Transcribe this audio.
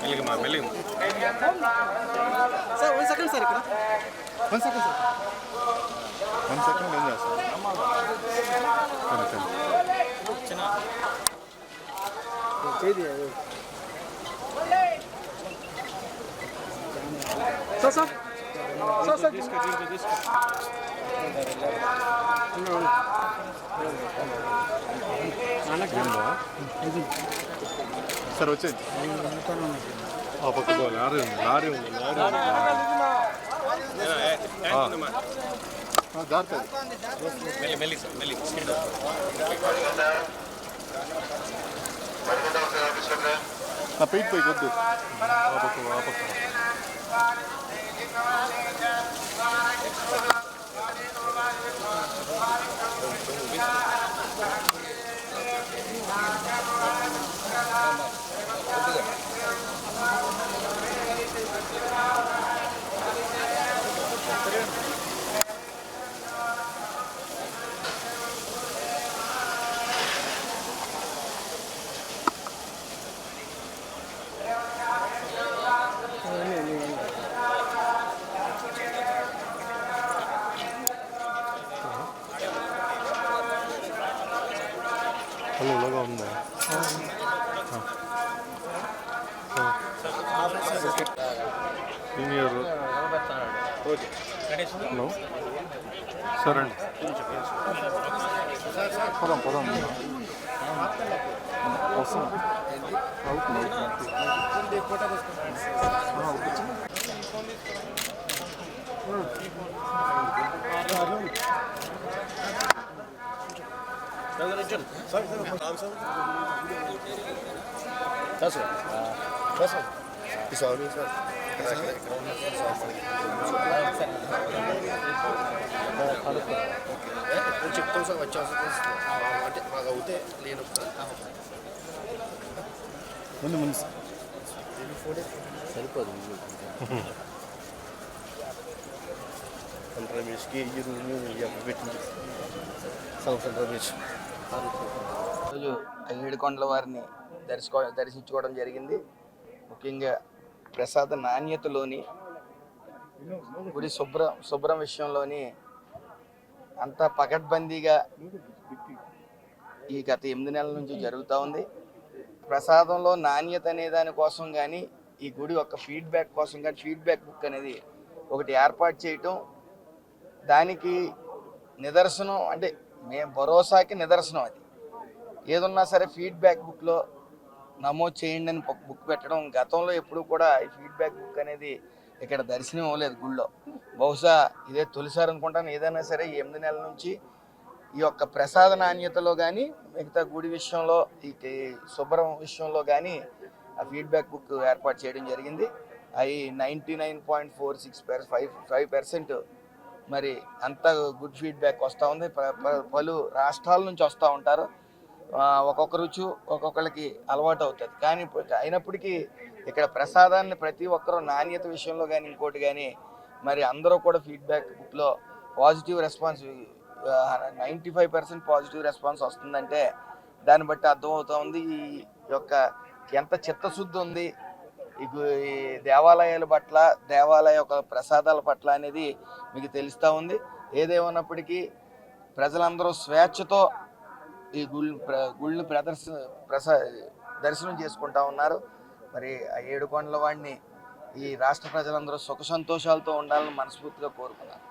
మెల్లిగమ్మా మెల్లిగమ్మా sir one second sir ఇక్కడ. One second sir one second ఏం చేస్తాను సార్ సార్. Sir sir. తీసుకో తీసుకో తీసుకో సార్ వచ్చేది ఆ పక్క పో, లారీ ఉంది లారీ ఉంది లారీ ఉంది ఆ, జారుతుంది మెల్లి మెల్లి సార్ మెల్లి నా పెయిట్ పోయి వద్దు ఆ పక్క ఆ పక్క హలో ఇలాగా ఉందా సీనియర్ హలో సరే అండి పోదాం పోదాం వస్తాం అవుతుంది అవుతుంది నేను చెప్తాను సార్ వచ్చే అంటే మాకు అవుతే నేను ముందు ముందు సరిపోదు రమేష్కి ఈ రూమ్ పెట్టింది సంవత్సరం రమేష్ రోజు ఏడుకొండల వారిని దర్శించుకో దర్శించుకోవడం జరిగింది. ముఖ్యంగా ప్రసాద నాణ్యతలోని గుడి శుభ్రం శుభ్రం విషయంలోని అంత పకడ్బందీగా ఈ గత ఎనిమిది నెలల నుంచి జరుగుతూ ఉంది. ప్రసాదంలో నాణ్యత అనే దానికోసం కానీ ఈ గుడి యొక్క ఫీడ్బ్యాక్ కోసం కానీ ఫీడ్బ్యాక్ బుక్ అనేది ఒకటి ఏర్పాటు చేయటం దానికి నిదర్శనం అంటే మేము భరోసాకి నిదర్శనం అది. ఏదున్నా సరే ఫీడ్బ్యాక్ బుక్లో నమోదు చేయండి అని బుక్ బుక్ పెట్టడం గతంలో ఎప్పుడు కూడా ఈ ఫీడ్బ్యాక్ బుక్ అనేది ఇక్కడ దర్శనం అవ్వలేదు గుళ్ళో. బహుశా ఇదే తొలిసారి అనుకుంటాను. ఏదైనా సరే ఎనిమిది నెలల నుంచి ఈ యొక్క ప్రసాద నాణ్యతలో కానీ మిగతా గుడి విషయంలో ఈ ఈ శుభ్రం విషయంలో కానీ ఆ ఫీడ్బ్యాక్ బుక్ ఏర్పాటు చేయడం జరిగింది. అవి ninety nine point four six five five percent మరి అంత గుడ్ ఫీడ్బ్యాక్ వస్తూ ఉంది. ప- ప- పలు రాష్ట్రాల నుంచి వస్తూ ఉంటారు. ఒక్కొక్క రుచి ఒక్కొక్కరికి అలవాటు అవుతుంది. కానీ ఇప్పుడు అయినప్పటికీ ఇక్కడ ప్రసాదాన్ని ప్రతి ఒక్కరూ నాణ్యత విషయంలో కానీ ఇంకోటి కానీ మరి అందరూ కూడా ఫీడ్బ్యాక్ బుక్లో positive response ninety five percent positive response వస్తుందంటే దాన్ని బట్టి అర్థమవుతోంది ఈ యొక్క ఎంత చిత్తశుద్ధి ఉంది ఈ ఈ దేవాలయాల పట్ల దేవాలయ యొక్క ప్రసాదాల పట్ల అనేది మీకు తెలుస్తూ ఉంది. ఏదేమన్నప్పటికీ ప్రజలందరూ స్వేచ్ఛతో ఈ గుళ్ళు ప్ర- గుళ్ళు ప్రదర్శన ప్రసా దర్శనం చేసుకుంటా ఉన్నారు. మరి ఆ ఏడు కొండల వాడిని ఈ రాష్ట్ర ప్రజలందరూ సుఖ సంతోషాలతో ఉండాలని మనస్ఫూర్తిగా కోరుకున్నారు